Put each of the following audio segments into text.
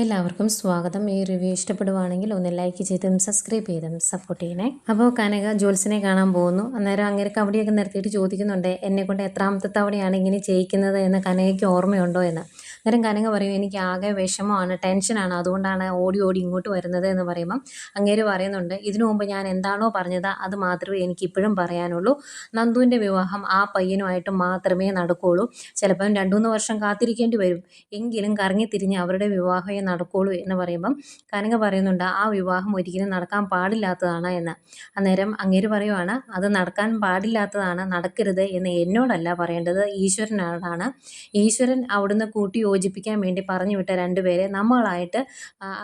എല്ലാവർക്കും സ്വാഗതം. ഈ റിവ്യൂ ഇഷ്ടപ്പെടുവാണെങ്കിൽ ഒന്ന് ലൈക്ക് ചെയ്തും സബ്സ്ക്രൈബ് ചെയ്തും സപ്പോർട്ട് ചെയ്യണേ. അപ്പോൾ കനക ജോൽസിനെ കാണാൻ പോകുന്നു. അന്നേരം അങ്ങനെ കബഡിയൊക്കെ നിർത്തിയിട്ട് ചോദിക്കുന്നുണ്ട് എന്നെ കൊണ്ട് എത്രാമത്തെ തവണയാണ് ഇങ്ങനെ ചെയ്യിക്കുന്നത് എന്ന് കനകയ്ക്ക് ഓർമ്മയുണ്ടോ? എന്ന്. അന്നേരം കനക പറയും എനിക്ക് ആകെ വിഷമമാണ് ടെൻഷനാണ് അതുകൊണ്ടാണ് ഓടി ഓടി ഇങ്ങോട്ട് വരുന്നത് എന്ന് പറയുമ്പം അങ്ങേര് പറയുന്നുണ്ട് ഇതിനു മുമ്പ് ഞാൻ എന്താണോ പറഞ്ഞത് അത് മാത്രമേ എനിക്ക് ഇപ്പോഴും പറയാനുള്ളൂ. നന്ദുവിന്റെ വിവാഹം ആ പയ്യനുമായിട്ട് മാത്രമേ നടക്കുകയുള്ളൂ ചിലപ്പം രണ്ടു മൂന്ന് വർഷം കാത്തിരിക്കേണ്ടി വരും. എങ്കിലും കറങ്ങി തിരിഞ്ഞ് അവരുടെ വിവാഹമേ നടക്കുകയുള്ളൂ എന്ന് പറയുമ്പം കനക പറയുന്നുണ്ട് ആ വിവാഹം ഒരിക്കലും നടക്കാൻ പാടില്ലാത്തതാണ് എന്ന്. അന്നേരം അങ്ങേര് പറയുവാണ് അത് നടക്കാൻ പാടില്ലാത്തതാണ് നടക്കരുത് എന്ന് എന്നോടല്ല പറയേണ്ടത് ഈശ്വരനോടാണ് ഈശ്വരൻ അവിടുന്ന് കൂട്ടി യോജിപ്പിക്കാൻ വേണ്ടി പറഞ്ഞു വിട്ട രണ്ടുപേരെ നമ്മളായിട്ട്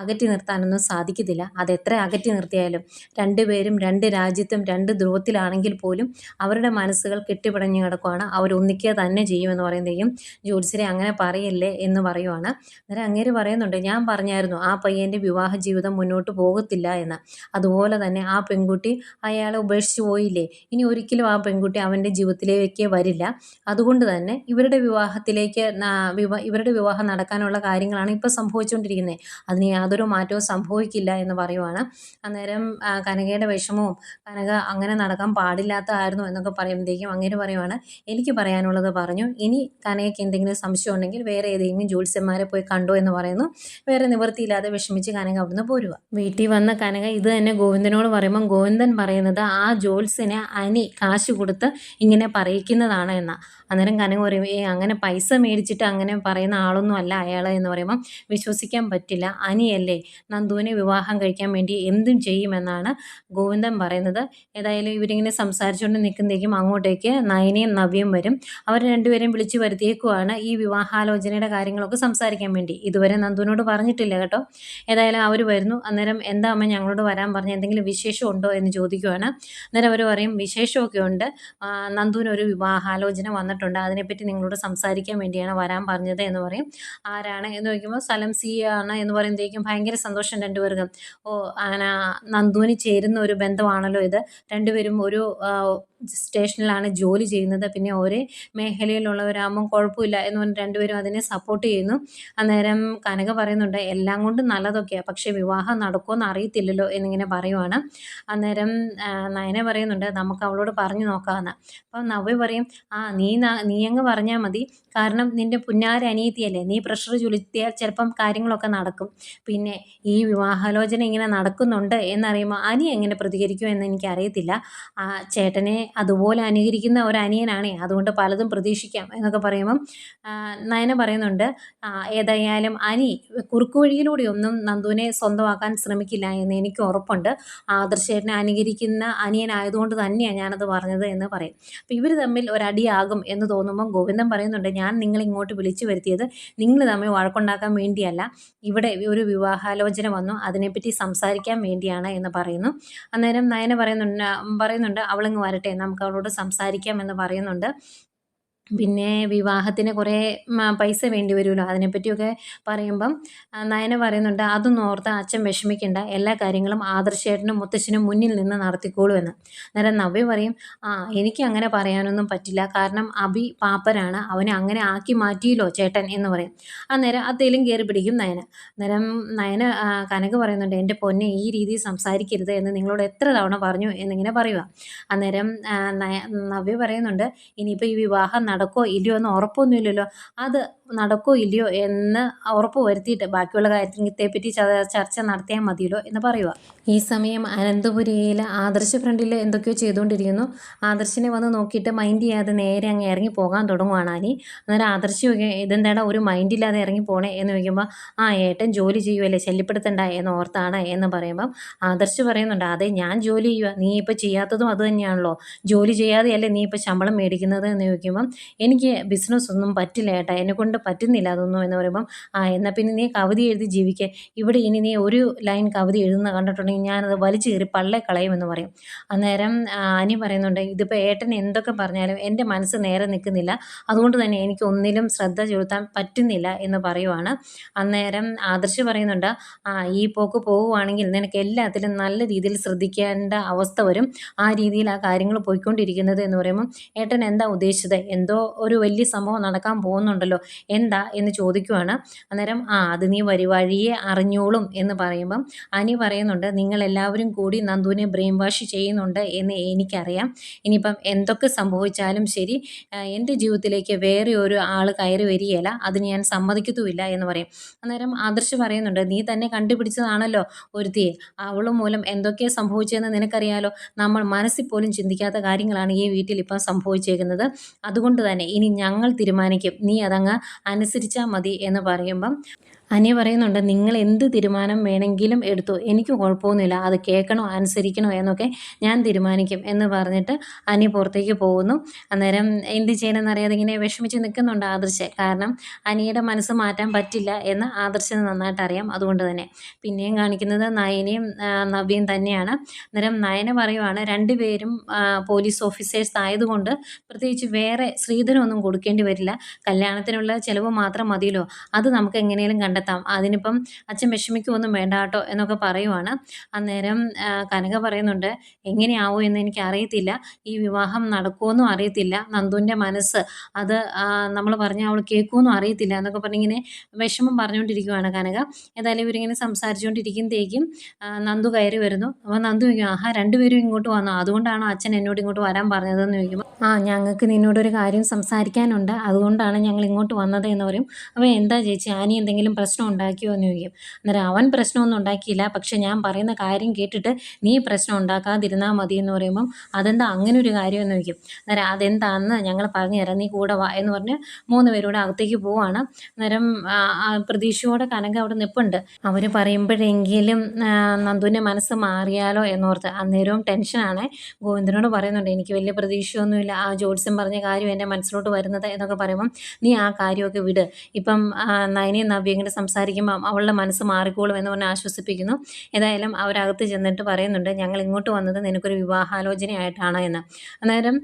അകറ്റി നിർത്താനൊന്നും സാധിക്കത്തില്ല. അതെത്ര അകറ്റി നിർത്തിയാലും രണ്ടുപേരും രണ്ട് രാജ്യത്തും രണ്ട് ധ്രുവത്തിലാണെങ്കിൽ പോലും അവരുടെ മനസ്സുകൾ കെട്ടിപ്പടഞ്ഞു കിടക്കുവാണ്. അവർ ഒന്നിക്കുക തന്നെ ചെയ്യുമെന്ന് പറയുന്നതെയും ജ്യോത്സ്യരെ അങ്ങനെ പറയല്ലേ എന്ന് പറയുവാണ്. അന്നേരം അങ്ങേര് പറയുന്നുണ്ട് ഞാൻ പറഞ്ഞായിരുന്നു ആ പയ്യന്റെ വിവാഹ ജീവിതം മുന്നോട്ട് പോകത്തില്ല എന്ന്. അതുപോലെ തന്നെ ആ പെൺകുട്ടി അയാളെ ഉപേക്ഷിച്ച് പോയില്ലേ? ഇനി ഒരിക്കലും ആ പെൺകുട്ടി അവന്റെ ജീവിതത്തിലേക്ക് വരില്ല. അതുകൊണ്ട് തന്നെ ഇവരുടെ വിവാഹത്തിലേക്ക് ഇവരുടെ വിവാഹം നടക്കാനുള്ള കാര്യങ്ങളാണ് ഇപ്പോൾ സംഭവിച്ചുകൊണ്ടിരിക്കുന്നത് അതിന് യാതൊരു മാറ്റവും സംഭവിക്കില്ല എന്ന് പറയുവാണ്. അന്നേരം കനകയുടെ വിഷമവും കനക അങ്ങനെ നടക്കാൻ പാടില്ലാത്തതായിരുന്നു എന്നൊക്കെ പറയുമ്പോഴത്തേക്കും അങ്ങനെ പറയുവാണ് എനിക്ക് പറയാനുള്ളത് പറഞ്ഞു. ഇനി കനകയ്ക്ക് എന്തെങ്കിലും സംശയം ഉണ്ടെങ്കിൽ വേറെ ഏതെങ്കിലും ജ്യോത്സ്യന്മാരെ പോയി കണ്ടോ എന്ന് പറയുന്നു. വേറെ നിവൃത്തിയില്ലാതെ വിഷമിച്ച് കനക അവിടുന്ന് പോരുക. വീട്ടിൽ വന്ന കനക ഇത് തന്നെ ഗോവിന്ദനോട് പറയുമ്പം ഗോവിന്ദൻ പറയുന്നത് ആ ജോൽസിനെ അനി കാശ് കൊടുത്ത് ഇങ്ങനെ പറയിക്കുന്നതാണ് എന്ന. അന്നേരം കനക പറയും ഏ അങ്ങനെ പൈസ മേടിച്ചിട്ട് അങ്ങനെ പറയുന്ന ആളൊന്നും അല്ല അയാൾ എന്ന് പറയുമ്പം വിശ്വസിക്കാൻ പറ്റില്ല. അനിയല്ലേ നന്ദുവിനെ വിവാഹം കഴിക്കാൻ വേണ്ടി എന്തും ചെയ്യുമെന്നാണ് ഗോവിന്ദൻ പറയുന്നത്. ഏതായാലും ഇവരിങ്ങനെ സംസാരിച്ചുകൊണ്ട് നിൽക്കുന്നതേക്കും അങ്ങോട്ടേക്ക് നയനയും നവ്യയും വരും. അവർ രണ്ടുപേരെയും വിളിച്ചു വരുത്തിയേക്കുവാണ് ഈ വിവാഹാലോചനയുടെ കാര്യങ്ങളൊക്കെ സംസാരിക്കാൻ വേണ്ടി. ഇതുവരെ നന്ദുവിനോട് പറഞ്ഞിട്ടില്ല കേട്ടോ. ഏതായാലും അവർ വരുന്നു. അന്നേരം എന്താ അമ്മ ഞങ്ങളോട് വരാൻ പറഞ്ഞ? എന്തെങ്കിലും വിശേഷം ഉണ്ടോ? എന്ന് ചോദിക്കുവാണ്. അന്നേരം അവർ പറയും വിശേഷമൊക്കെ ഉണ്ട്. നന്ദുവിനൊരു വിവാഹാലോചന വന്നിട്ടുണ്ട്. അതിനെപ്പറ്റി നിങ്ങളോട് സംസാരിക്കാൻ വേണ്ടിയാണ് വരാൻ പറഞ്ഞത് എന്ന് പറയും. ആരാണ് എന്ന് ചോദിക്കുമ്പോൾ സ്ഥലം സി ആണ് എന്ന് പറയുമ്പോഴത്തേക്കും ഭയങ്കര സന്തോഷം രണ്ടുപേർക്കും. ഓ ആന നന്ദുവിന് ചേരുന്ന ഒരു ബന്ധമാണല്ലോ ഇത്. രണ്ടുപേരും ഒരു സ്റ്റേഷനിലാണ് ജോലി ചെയ്യുന്നത്. പിന്നെ ഒരേ മേഖലയിലുള്ളവരാകുമ്പം കുഴപ്പമില്ല എന്ന് പറഞ്ഞ് രണ്ടുപേരും അതിനെ സപ്പോർട്ട് ചെയ്യുന്നു. അന്നേരം കനക പറയുന്നുണ്ട് എല്ലാം കൊണ്ടും നല്ലതൊക്കെയാണ് പക്ഷേ വിവാഹം നടക്കുമെന്ന് അറിയത്തില്ലല്ലോ എന്നിങ്ങനെ പറയുവാണ്. അന്നേരം നയനെ പറയുന്നുണ്ട് നമുക്ക് അവളോട് പറഞ്ഞു നോക്കാമെന്ന് അപ്പം നവ്യ പറയും ആ നീ നീ അങ്ങ് പറഞ്ഞാൽ മതി. കാരണം നിന്റെ പുന്നാര അനിയത്തിയല്ലേ നീ പ്രഷർ ചുലുത്തിയാൽ ചിലപ്പം കാര്യങ്ങളൊക്കെ നടക്കും. പിന്നെ ഈ വിവാഹാലോചന ഇങ്ങനെ നടക്കുന്നുണ്ട് എന്നറിയുമ്പോൾ അനി എങ്ങനെ പ്രതികരിക്കും എന്ന് എനിക്കറിയത്തില്ല. ആ ചേട്ടനെ അതുപോലെ അനുകരിക്കുന്ന ഒരു അനിയനാണേ അതുകൊണ്ട് പലതും പ്രതീക്ഷിക്കാം എന്നൊക്കെ പറയുമ്പം നയന പറയുന്നുണ്ട് ഏതായാലും അനി കുറുക്കു വഴിയിലൂടെ ഒന്നും നന്ദുവിനെ സ്വന്തമാക്കാൻ ശ്രമിക്കില്ല എന്ന് എനിക്ക് ഉറപ്പുണ്ട്. ആദർശേട്ടനെ അനുകരിക്കുന്ന അനിയനായതുകൊണ്ട് തന്നെയാണ് ഞാനത് പറഞ്ഞത് എന്ന് പറയും. അപ്പോൾ ഇവർ തമ്മിൽ ഒരടിയാകും എന്ന് തോന്നുമ്പം ഗോവിന്ദൻ പറയുന്നുണ്ട് ഞാൻ നിങ്ങളിങ്ങോട്ട് വിളിച്ചു വരുത്തിയത് നിങ്ങൾ തമ്മിൽ വഴക്കുണ്ടാക്കാൻ വേണ്ടിയല്ല. ഇവിടെ ഒരു വിവാഹാലോചന വന്നു അതിനെപ്പറ്റി സംസാരിക്കാൻ വേണ്ടിയാണ് എന്ന് പറയുന്നു. അന്നേരം നയന പറയുന്നുണ്ട് പറയുന്നുണ്ട് അവളിങ്ങ് വരട്ടെ നമുക്ക് അവളോട് സംസാരിക്കാം എന്ന് പറയുന്നുണ്ട്. പിന്നെ വിവാഹത്തിന് കുറേ പൈസ വേണ്ടി വരുമല്ലോ. അതിനെപ്പറ്റിയൊക്കെ പറയുമ്പം നയന പറയുന്നുണ്ട് അതൊന്നും ഓർത്ത് അച്ഛൻ വിഷമിക്കേണ്ട. എല്ലാ കാര്യങ്ങളും ആദർശേട്ടനും മുത്തശ്ശനും മുന്നിൽ നിന്ന് നടത്തിക്കോളൂ എന്ന്. അന്നേരം നവ്യ പറയും ആ എനിക്ക് അങ്ങനെ പറയാനൊന്നും പറ്റില്ല. കാരണം അഭി പാപ്പരാണ്. അവനെ അങ്ങനെ ആക്കി മാറ്റിയല്ലോ ചേട്ടൻ എന്ന് പറയും. അന്നേരം അതേലും കയറി പിടിക്കും നയന. അന്നേരം നയന കനക പറയുന്നുണ്ട് എന്റെ പൊന്നെ ഈ രീതിയിൽ സംസാരിക്കരുത് എന്ന് നിങ്ങളോട് എത്ര തവണ പറഞ്ഞു എന്നിങ്ങനെ പറയുക അന്നേരം നവ്യ പറയുന്നുണ്ട് ഇനിയിപ്പോൾ ഈ വിവാഹം നടക്കോ ഇല്ലയോ എന്ന് ഉറപ്പൊന്നുമില്ലല്ലോ. അത് നടക്കോ ഇല്ലയോ എന്ന് ഉറപ്പ് വരുത്തിയിട്ട് ബാക്കിയുള്ള കാര്യത്തെപ്പറ്റി ചർച്ച നടത്തിയാൽ മതിയല്ലോ എന്ന് പറയുക. ഈ സമയം അനന്തപുരിയിൽ ആദർശ ഫ്രണ്ടിൽ എന്തൊക്കെയോ ചെയ്തുകൊണ്ടിരിക്കുന്നു. ആദർശിനെ വന്ന് നോക്കിയിട്ട് മൈൻഡ് ചെയ്യാതെ നേരെ അങ്ങ് ഇറങ്ങി പോകാൻ തുടങ്ങുവാണ് അനി. അന്നേരം ആദർശ് ചോദിക്കും, ഇതെന്താടാ ഒരു മൈൻഡ് ഇല്ലാതെ ഇറങ്ങി പോണേ എന്ന് ചോദിക്കുമ്പോൾ ആ ഏട്ടൻ ജോലി ചെയ്യുമല്ലേ ശല്യപ്പെടുത്തണ്ട എന്ന് ഓർത്താണ് എന്ന് പറയുമ്പം ആദർശ് പറയുന്നുണ്ട് അതെ ഞാൻ ജോലി ചെയ്യുക നീ ഇപ്പോൾ ചെയ്യാത്തതും അത് തന്നെയാണല്ലോ. ജോലി ചെയ്യാതെയല്ലേ നീ ഇപ്പോൾ ശമ്പളം മേടിക്കുന്നത്? എന്ന് ചോദിക്കുമ്പം എനിക്ക് ബിസിനസ് ഒന്നും പറ്റില്ല ഏട്ടാ. എന്നെ കൊണ്ട് പറ്റുന്നില്ല അതൊന്നും എന്ന് പറയുമ്പം ആ എന്നാൽ പിന്നെ നീ കവിത എഴുതി ജീവിക്കുക ഇവിടെ ഇനി നീ ഒരു ലൈൻ കവിത എഴുതുന്ന കണ്ടിട്ടുണ്ടെങ്കിൽ ഞാനത് വലിച്ചു കയറി പള്ളെ കളയുമെന്ന് പറയും. അന്നേരം അനി പറയുന്നുണ്ട് ഇതിപ്പോൾ ഏട്ടൻ എന്തൊക്കെ പറഞ്ഞാലും എന്റെ മനസ്സ് നേരെ നിൽക്കുന്നില്ല. അതുകൊണ്ട് തന്നെ എനിക്ക് ഒന്നിലും ശ്രദ്ധ ചെലുത്താൻ പറ്റുന്നില്ല എന്ന് പറയുവാണ്. അന്നേരം ആദർശ് പറയുന്നുണ്ട് ആ ഈ പോക്ക് പോവുകയാണെങ്കിൽ നിനക്ക് എല്ലാത്തിലും നല്ല രീതിയിൽ ശ്രദ്ധിക്കേണ്ട അവസ്ഥ വരും. ആ രീതിയിൽ ആ കാര്യങ്ങൾ പോയിക്കൊണ്ടിരിക്കുന്നത് എന്ന് പറയുമ്പോൾ ഏട്ടൻ എന്താ ഉദ്ദേശിച്ചത്? എന്തോ ഒരു വലിയ സംഭവം നടക്കാൻ പോകുന്നുണ്ടല്ലോ. എന്താ എന്ന് ചോദിക്കുവാണ്. അന്നേരം ആ അത് നീ വരി വഴിയെ അറിഞ്ഞോളും എന്ന് പറയുമ്പം അനി പറയുന്നുണ്ട് നിങ്ങൾ എല്ലാവരും കൂടി നന്ദുവിനെ ബ്രെയിൻ വാഷ് ചെയ്യുന്നുണ്ട് എന്ന് എനിക്കറിയാം. ഇനിയിപ്പം എന്തൊക്കെ സംഭവിച്ചാലും ശരി എന്റെ ജീവിതത്തിലേക്ക് വേറെ ഒരു ആൾ കയറി വരികയില്ല. അതിന് ഞാൻ സമ്മതിക്കത്തുമില്ല എന്ന് പറയും. അന്നേരം ആദർശ് പറയുന്നുണ്ട് നീ തന്നെ കണ്ടുപിടിച്ചതാണല്ലോ ഒരുത്തിയെ. അവൾ മൂലം എന്തൊക്കെ സംഭവിച്ചതെന്ന് നിനക്കറിയാലോ. നമ്മൾ മനസ്സിൽ പോലും ചിന്തിക്കാത്ത കാര്യങ്ങളാണ് ഈ വീട്ടിൽ ഇപ്പം സംഭവിച്ചേക്കുന്നത്. അതുകൊണ്ട് തന്നെ ഇനി ഞങ്ങൾ തീരുമാനിക്കും. നീ അതങ്ങ് അനുസരിച്ചാൽ മതി എന്ന് പറയുമ്പം അനിയ പറയുന്നുണ്ട് നിങ്ങൾ എന്ത് തീരുമാനം വേണമെങ്കിലും എടുത്തോ. എനിക്ക് കുഴപ്പമൊന്നുമില്ല. അത് കേൾക്കണോ അനുസരിക്കണോ എന്നൊക്കെ ഞാൻ തീരുമാനിക്കും എന്ന് പറഞ്ഞിട്ട് അനി പുറത്തേക്ക് പോകുന്നു. അന്നേരം എന്ത് ചെയ്യണമെന്ന് അറിയാതെ ഇങ്ങനെ വിഷമിച്ച് നിൽക്കുന്നുണ്ട് ആദർശ്. കാരണം അനിയുടെ മനസ്സ് മാറ്റാൻ പറ്റില്ല എന്ന് ആദർശന് നന്നായിട്ട് അറിയാം. അതുകൊണ്ട് തന്നെ പിന്നെയും കാണിക്കുന്നത് നയനയും നവ്യയും തന്നെയാണ്. അന്നേരം നയന പറയുവാണ് രണ്ടുപേരും പോലീസ് ഓഫീസേഴ്സ് ആയതുകൊണ്ട് പ്രത്യേകിച്ച് വേറെ സ്ത്രീധനമൊന്നും കൊടുക്കേണ്ടി വരില്ല. കല്യാണത്തിനുള്ള ചിലവ് മാത്രം മതിയല്ലോ. അത് നമുക്ക് എങ്ങനെയും കണ്ടെത്താം. അതിനിപ്പം അച്ഛൻ വിഷമിക്കുമൊന്നും വേണ്ട കേട്ടോ എന്നൊക്കെ പറയുവാണ്. അന്നേരം കനക പറയുന്നുണ്ട് എങ്ങനെയാവോ എന്ന് എനിക്ക് അറിയത്തില്ല ഈ വിവാഹം നടക്കുമെന്നും അറിയത്തില്ല. നന്ദുവിന്റെ മനസ്സ്. അത് നമ്മൾ പറഞ്ഞാൽ അവൾ കേൾക്കുമെന്നും അറിയത്തില്ല. എന്നൊക്കെ പറഞ്ഞിങ്ങനെ വിഷമം പറഞ്ഞുകൊണ്ടിരിക്കുവാണ് കനക. ഏതായാലും ഇവരിങ്ങനെ സംസാരിച്ചുകൊണ്ടിരിക്കുമ്പോഴത്തേക്കും നന്ദു കയറി വരുന്നു. അപ്പോൾ നന്ദു ചോദിക്കും ആഹാ രണ്ടുപേരും ഇങ്ങോട്ട് വന്നു? അതുകൊണ്ടാണോ അച്ഛൻ എന്നോട് ഇങ്ങോട്ട് വരാൻ പറഞ്ഞതെന്ന് ചോദിക്കുമ്പോൾ ആ ഞങ്ങൾക്ക് നിന്നോടൊരു കാര്യം സംസാരിക്കാനുണ്ട്. അതുകൊണ്ടാണ് ഞങ്ങൾ ഇങ്ങോട്ട് വന്നത് എന്ന് പറയും. അപ്പോൾ എന്താ ചേച്ചി ആനി എന്തെങ്കിലും പ്രശ്നം ഉണ്ടാക്കിയോ എന്ന് ചോദിക്കും. അന്നേരം അവൻ പ്രശ്നമൊന്നും ഉണ്ടാക്കിയില്ല. പക്ഷെ ഞാൻ പറയുന്ന കാര്യം കേട്ടിട്ട് നീ പ്രശ്നം ഉണ്ടാക്കാതിരുന്നാൽ മതി എന്ന് പറയുമ്പം അതെന്താ അങ്ങനെ ഒരു കാര്യം എന്ന് ചോദിക്കും. അന്നേരം അതെന്താന്ന് ഞങ്ങൾ പറഞ്ഞു തരാം. നീ കൂടെ വാ എന്ന് പറഞ്ഞ് മൂന്ന് പേരൂടെ അകത്തേക്ക് പോവാണ്. അന്നേരം പ്രതീക്ഷയോടെ കനക അവിടെ നിൽപ്പുണ്ട് അവർ പറയുമ്പോഴെങ്കിലും നന്ദുവിന്റെ മനസ്സ് മാറിയാലോ എന്നോർത്ത്. അന്നേരവും ടെൻഷനാണ് ഗോവിന്ദനോട് പറയുന്നുണ്ട് എനിക്ക് വലിയ പ്രതീക്ഷയൊന്നുമില്ല. ആ ജോത്സ്യം പറഞ്ഞ കാര്യം എന്റെ മനസ്സിലോട്ട് വരുന്നത് എന്നൊക്കെ പറയുമ്പം നീ ആ കാര്യമൊക്കെ വിട്. ഇപ്പം നയനയും നവ്യ ഇങ്ങനെ സംസാരിക്കുമ്പം അവളുടെ മനസ്സ് മാറിക്കോളും എന്ന് പറഞ്ഞ് ആശ്വസിപ്പിക്കുന്നു. ഏതായാലും അവരകത്ത് ചെന്നിട്ട് പറയുന്നുണ്ട് ഞങ്ങൾ ഇങ്ങോട്ട് വന്നത് നിനക്കൊരു വിവാഹാലോചനയായിട്ടാണ് എന്ന്. അന്നേരം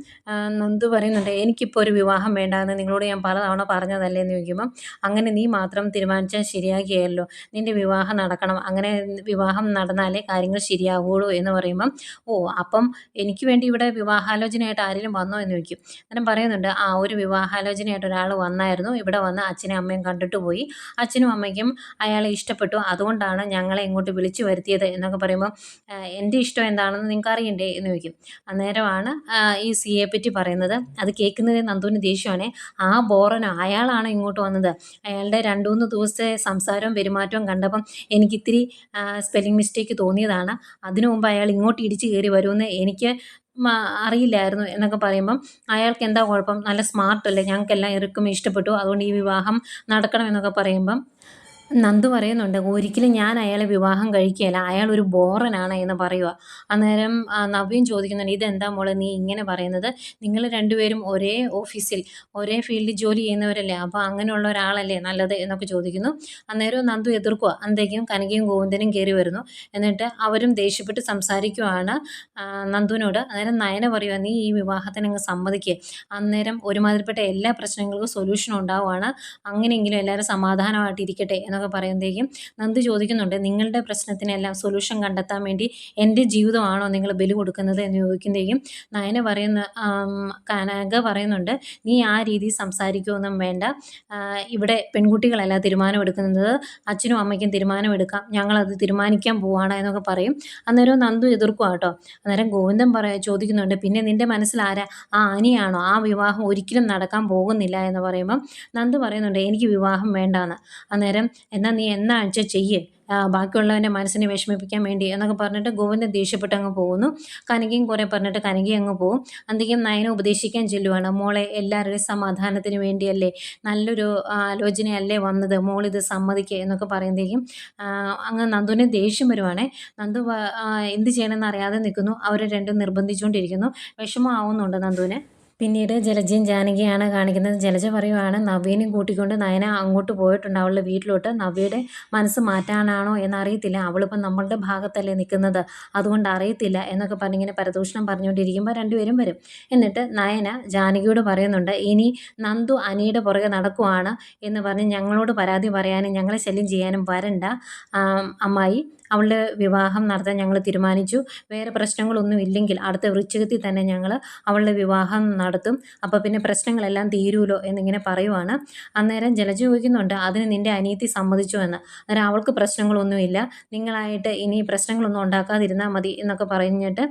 നൊന്ത് പറയുന്നുണ്ട് എനിക്കിപ്പോൾ ഒരു വിവാഹം വേണ്ട എന്ന് നിങ്ങളോട് ഞാൻ പലതവണ പറഞ്ഞതല്ലേ? എന്ന് ചോദിക്കുമ്പം അങ്ങനെ നീ മാത്രം തീരുമാനിച്ചാൽ ശരിയാക്കിയല്ലോ. നിന്റെ വിവാഹം നടക്കണം. അങ്ങനെ വിവാഹം നടന്നാലേ കാര്യങ്ങൾ ശരിയാവുള്ളൂ എന്ന് പറയുമ്പം ഓ അപ്പം എനിക്ക് വേണ്ടി ഇവിടെ വിവാഹാലോചനയായിട്ട് ആരെങ്കിലും വന്നോ? എന്ന് ചോദിക്കും. അന്നേരം പറയുന്നുണ്ട് ആ ഒരു വിവാഹാലോചനയായിട്ട് ഒരാൾ വന്നായിരുന്നു. ഇവിടെ വന്ന് അച്ഛനെയും അമ്മയും കണ്ടിട്ട് പോയി. അച്ഛനും അമ്മയ്ക്കും അയാളെ ഇഷ്ടപ്പെട്ടു. അതുകൊണ്ടാണ് ഞങ്ങളെ ഇങ്ങോട്ട് വിളിച്ചു വരുത്തിയത് എന്നൊക്കെ പറയുമ്പോൾ "ആ, എന്റെ ഇഷ്ടം എന്താണെന്ന് നിങ്ങൾക്ക് അറിയണ്ടേ എന്ന് ചോദിക്കും. അന്നേരമാണ് ഈ സി എ പറ്റി പറയുന്നത്. അത് കേൾക്കുന്നത് നന്ദുവിന് ദേഷ്യമാണ്. ആ ബോറനോ അയാളാണ് ഇങ്ങോട്ട് വന്നത്. അയാളുടെ രണ്ടു മൂന്ന് ദിവസത്തെ സംസാരവും പെരുമാറ്റവും കണ്ടപ്പം എനിക്കിത്തിരി സ്പെല്ലിംഗ് മിസ്റ്റേക്ക് തോന്നിയതാണ്. അതിനു മുമ്പ് അയാൾ ഇങ്ങോട്ട് ഇടിച്ച് കയറി വരുമെന്ന് എനിക്ക് അറിയില്ലായിരുന്നു എന്നൊക്കെ പറയുമ്പം അയാൾക്ക് എന്താ കുഴപ്പം? നല്ല സ്മാർട്ട് അല്ലേ? ഞങ്ങൾക്കെല്ലാം ഇറക്കും ഇഷ്ടപ്പെട്ടു. അതുകൊണ്ട് ഈ വിവാഹം നടക്കണം എന്നൊക്കെ പറയുമ്പം നന്ദു പറയുന്നുണ്ട് ഒരിക്കലും ഞാൻ അയാളെ വിവാഹം കഴിക്കുകയില്ല അയാൾ ഒരു ബോറനാണ് എന്ന് പറയുക അന്നേരം നവ്യം ചോദിക്കുന്നുണ്ട് ഇതെന്താ മോളെ നീ ഇങ്ങനെ പറയുന്നത്? നിങ്ങൾ രണ്ടുപേരും ഒരേ ഓഫീസിൽ ഒരേ ഫീൽഡിൽ ജോലി ചെയ്യുന്നവരല്ലേ അപ്പോൾ അങ്ങനെയുള്ള ഒരാളല്ലേ നല്ലത്? എന്നൊക്കെ ചോദിക്കുന്നു. അന്നേരം നന്ദു എതിർക്കുക അന്തേക്കും കനകയും ഗോവിന്ദനും കയറി വരുന്നു. എന്നിട്ട് അവരും ദേഷ്യപ്പെട്ട് സംസാരിക്കുവാണ് നന്ദുവിനോട്. അന്നേരം നയന പറയുക നീ ഈ വിവാഹത്തിന് അങ്ങ് സമ്മതിക്കുക അന്നേരം ഒരുമാതിരിപ്പെട്ട എല്ലാ പ്രശ്നങ്ങൾക്കും സൊല്യൂഷൻ ഉണ്ടാവുകയാണ് അങ്ങനെയെങ്കിലും എല്ലാവരും സമാധാനമായിട്ട് ഇരിക്കട്ടെ എന്നൊക്കെ പറയുമ്പോഴേക്കും നന്ദ് ചോദിക്കുന്നുണ്ട് നിങ്ങളുടെ പ്രശ്നത്തിനെല്ലാം സൊല്യൂഷൻ കണ്ടെത്താൻ വേണ്ടി എന്റെ ജീവിതമാണോ നിങ്ങൾ ബലി കൊടുക്കുന്നത്? എന്ന് ചോദിക്കുമ്പോഴേക്കും നയന പറയുന്ന കനക പറയുന്നുണ്ട് നീ ആ രീതിയിൽ സംസാരിക്കുമൊന്നും വേണ്ട. ഇവിടെ പെൺകുട്ടികളല്ല തീരുമാനമെടുക്കുന്നത് അച്ഛനും അമ്മയ്ക്കും തീരുമാനമെടുക്കാം ഞങ്ങളത് തീരുമാനിക്കാൻ പോവാണ് എന്നൊക്കെ പറയും. അന്നേരം നന്ദു എതിർക്കുക കേട്ടോ. അന്നേരം ഗോവിന്ദൻ പറയ ചോദിക്കുന്നുണ്ട് പിന്നെ നിന്റെ മനസ്സിൽ ആരാ? ആ അനിയാണോ? ആ വിവാഹം ഒരിക്കലും നടക്കാൻ പോകുന്നില്ല എന്ന് പറയുമ്പം നന്ദു പറയുന്നുണ്ട് എനിക്ക് വിവാഹം വേണ്ടാന്ന്. അന്നേരം എന്നാൽ നീ എന്നാ ആഴ്ച ചെയ്യ്. ബാക്കിയുള്ളവന്റെ മനസ്സിനെ വിഷമിപ്പിക്കാൻ വേണ്ടി എന്നൊക്കെ പറഞ്ഞിട്ട് ഗോവിന്ദൻ ദേഷ്യപ്പെട്ട് അങ്ങ് പോകുന്നു. കനകയും കുറേ പറഞ്ഞിട്ട് കനകയും അങ്ങ് പോകും. അന്തിക്കും നയനെ ഉപദേശിക്കാൻ ചെല്ലുവാണ്. മോളെ എല്ലാവരുടെയും സമാധാനത്തിന് വേണ്ടിയല്ലേ? നല്ലൊരു ആലോചനയല്ലേ വന്നത്? മോളിത് സമ്മതിക്കുക എന്നൊക്കെ പറയുമ്പോഴേക്കും അങ്ങ് നന്ദുവിന് ദേഷ്യം വരുവാണേ. നന്ദു എന്ത് ചെയ്യണമെന്ന് അറിയാതെ നിൽക്കുന്നു. അവരെ രണ്ടും നിർബന്ധിച്ചുകൊണ്ടിരിക്കുന്നു. വിഷമമാവുന്നുണ്ട് നന്ദുവിന്? പിന്നീട് ജലജയും ജാനകിയാണ് കാണിക്കുന്നത്. ജലജ പറയുവാണ് നവ്യനെയും കൂട്ടിക്കൊണ്ട് നയന അങ്ങോട്ട് പോയിട്ടുണ്ട്. അവളുടെ വീട്ടിലോട്ട് നവ്യയുടെ മനസ്സ് മാറ്റാനാണോ എന്നറിയത്തില്ല. അവളിപ്പം നമ്മളുടെ ഭാഗത്തല്ലേ നിൽക്കുന്നത്. അതുകൊണ്ട് അറിയത്തില്ല എന്നൊക്കെ പറഞ്ഞിങ്ങനെ പരദൂഷണം പറഞ്ഞുകൊണ്ടിരിക്കുമ്പോൾ രണ്ടുപേരും വരും. എന്നിട്ട് നയന ജാനകിയോട് പറയുന്നുണ്ട് ഇനി നന്ദു അനിയുടെ പുറകെ നടക്കുവാണ് എന്ന് പറഞ്ഞ് ഞങ്ങളോട് പരാതി പറയാനും ഞങ്ങളെ ശല്യം ചെയ്യാനും വരണ്ട അമ്മായി. അവളുടെ വിവാഹം നടത്താൻ ഞങ്ങൾ തീരുമാനിച്ചു. വേറെ പ്രശ്നങ്ങളൊന്നും ഇല്ലെങ്കിൽ അടുത്ത വൃശ്ചികത്തിൽ തന്നെ ഞങ്ങൾ അവളുടെ വിവാഹം നട നടത്തും. അപ്പോൾ പിന്നെ പ്രശ്നങ്ങളെല്ലാം തീരുമല്ലോ എന്നിങ്ങനെ പറയുവാണ്. അന്നേരം ജലജ ചോദിക്കുന്നുണ്ട് അതിന് നിന്റെ അനിയത്തി സമ്മതിച്ചു എന്ന്? അന്നേരം അവൾക്ക് പ്രശ്നങ്ങളൊന്നുമില്ല. നിങ്ങളായിട്ട് ഇനി പ്രശ്നങ്ങളൊന്നും ഉണ്ടാക്കാതിരുന്നാൽ മതി എന്നൊക്കെ പറഞ്ഞിട്ട്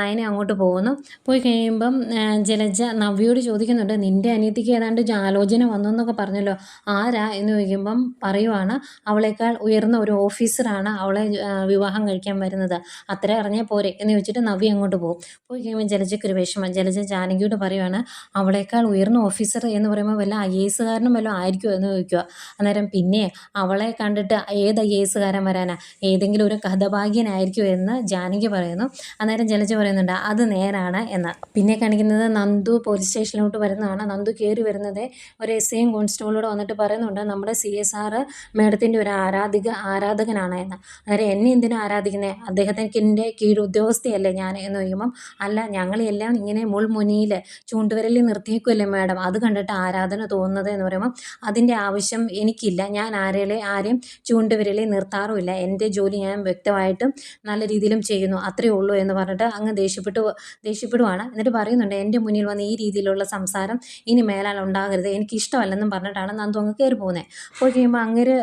നയനെ അങ്ങോട്ട് പോകുന്നു. പോയി കഴിയുമ്പം ജലജ നവ്യോട് ചോദിക്കുന്നുണ്ട് നിന്റെ അനിയത്തിക്ക് ഏതാണ്ട് ആലോചന വന്നു എന്നൊക്കെ പറഞ്ഞല്ലോ. ആരാ? എന്ന് ചോദിക്കുമ്പം പറയുവാണ് അവളേക്കാൾ ഉയർന്ന ഒരു ഓഫീസറാണ് അവളെ വിവാഹം കഴിക്കാൻ വരുന്നത്. അത്ര അറിഞ്ഞാൽ പോരെ. എന്ന് ചോദിച്ചിട്ട് നവ്യ അങ്ങോട്ട് പോകും. പോയി കഴിയുമ്പോൾ ജലജയ്ക്ക് ഒരു വിഷമം. ജലജ ജാനകിയോട് പറയുവാണ് അവളേക്കാൾ ഉയർന്ന ഓഫീസർ എന്ന് പറയുമ്പോൾ വല്ല ഐ എസുകാരനും വല്ലതും ആയിരിക്കുമോ എന്ന് ചോദിക്കുക അന്നേരം പിന്നെ അവളെ കണ്ടിട്ട് ഏത് ഐ എ എസുകാരൻ വരാനാ? ഏതെങ്കിലും ഒരു കഥഭാഗ്യനായിരിക്കും എന്ന് ജാനകി പറയുന്നു. അന്നേരം ജലജ പറയുന്നുണ്ട് അത് നേരാണ് എന്ന്. പിന്നെ കാണിക്കുന്നത് നന്ദു പോലീസ് സ്റ്റേഷനിലോട്ട് വരുന്നതാണ്. നന്ദു കയറി വരുന്നത് ഒരു എസ് ഐയും കോൺസ്റ്റബിളോട് വന്നിട്ട് പറയുന്നുണ്ട് നമ്മുടെ സി എസ് ആർ മേഡത്തിന്റെ ഒരു ആരാധിക ആരാധകനാണ് എന്ന്. അന്നേരം എന്നെ എന്തിനാ ആരാധിക്കുന്നത് അദ്ദേഹത്തിന്റെ കീഴുദ്യോഗസ്ഥയല്ലേ ഞാൻ? എന്ന് ചോദിക്കുമ്പം അല്ല ഞങ്ങളെല്ലാം ഇങ്ങനെ മുൾമുനിയിൽ ചൂണ്ടുവിരലിൽ നിർത്തിയേക്കുമല്ലേ മാഡം? അത് കണ്ടിട്ട് ആരാധന തോന്നുന്നത് എന്ന് പറയുമ്പോൾ അതിന്റെ ആവശ്യം എനിക്കില്ല. ഞാൻ ആരെയും ആരെയും ചൂണ്ടുവിരലിൽ നിർത്താറുമില്ല. എന്റെ ജോലി ഞാൻ വ്യക്തമായിട്ടും നല്ല രീതിയിലും ചെയ്യുന്നു. അത്രയേ ഉള്ളൂ എന്ന് പറഞ്ഞിട്ട് അങ്ങ് ദേഷ്യപ്പെട്ടു ദേഷ്യപ്പെടുവാണ്. എന്നിട്ട് പറയുന്നുണ്ട് എന്റെ മുന്നിൽ വന്ന് ഈ രീതിയിലുള്ള സംസാരം ഇനി മേലാൽ ഉണ്ടാകരുത്. എനിക്ക് ഇഷ്ടമല്ലെന്നും പറഞ്ഞിട്ടാണ് നന്ദു അങ്ങ് കയറി പോകുന്നത് അപ്പോൾ കഴിയുമ്പോൾ അങ്ങര്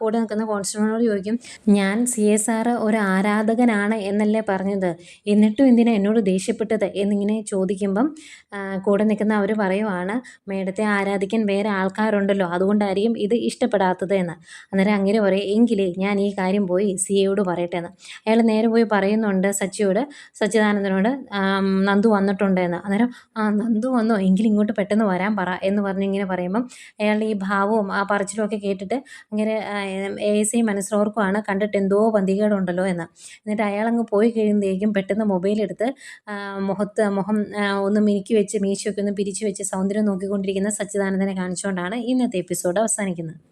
കൂടെ നിൽക്കുന്ന കോൺസ്റ്റബിളിനോട് ചോദിക്കും ഞാൻ സി എസ് ആർ ഒരു ആരാധകനാണ് എന്നല്ലേ പറഞ്ഞത്? എന്നിട്ടും എന്തിനാ എന്നോട് ദേഷ്യപ്പെട്ടത്? എന്നിങ്ങനെ ചോദിക്കുമ്പം കൂടെ നിൽക്കുന്ന അവർ പറയുവാണ് മേഡത്തെ ആരാധിക്കാൻ വേറെ ആൾക്കാരുണ്ടല്ലോ അതുകൊണ്ടായിരിക്കും ഇത് ഇഷ്ടപ്പെടാത്തത് എന്ന്. അന്നേരം അങ്ങനെ പറയും എങ്കിലേ ഞാൻ ഈ കാര്യം പോയി സി എയോട് പറയട്ടെ എന്ന്. അയാൾ നേരെ പോയി പറയുന്നുണ്ട് സച്ചിയോട് സച്ചിദാനന്ദനോട് നന്ദു വന്നിട്ടുണ്ട് എന്ന്. അന്നേരം ആ നന്ദു വന്നോ? എങ്കിൽ ഇങ്ങോട്ട് പെട്ടെന്ന് വരാൻ പറ എന്ന് പറഞ്ഞ് ഇങ്ങനെ പറയുമ്പം അയാളുടെ ഈ ഭാവവും ആ പറച്ചിലും ഒക്കെ കേട്ടിട്ട് അങ്ങനെ എ എസ് ഐ കണ്ടിട്ട് എന്തോ പന്തികേടുണ്ടല്ലോ എന്ന്. എന്നിട്ട് അയാൾ അങ്ങ് പോയി കഴിയുമ്പോഴേക്കും പെട്ടെന്ന് ആ, മുഖത്ത് മുഖം ഒന്ന് ഒന്ന് മിനുക്കി വെച്ച് മീശയൊക്കെ ഒന്ന് പിരിച്ചു വെച്ച് സൗന്ദര്യം നോക്കിക്കൊണ്ടിരിക്കുന്ന സച്ചിദാനന്ദനെ കാണിച്ചുകൊണ്ടാണ് ഇന്നത്തെ എപ്പിസോഡ് അവസാനിക്കുന്നത്.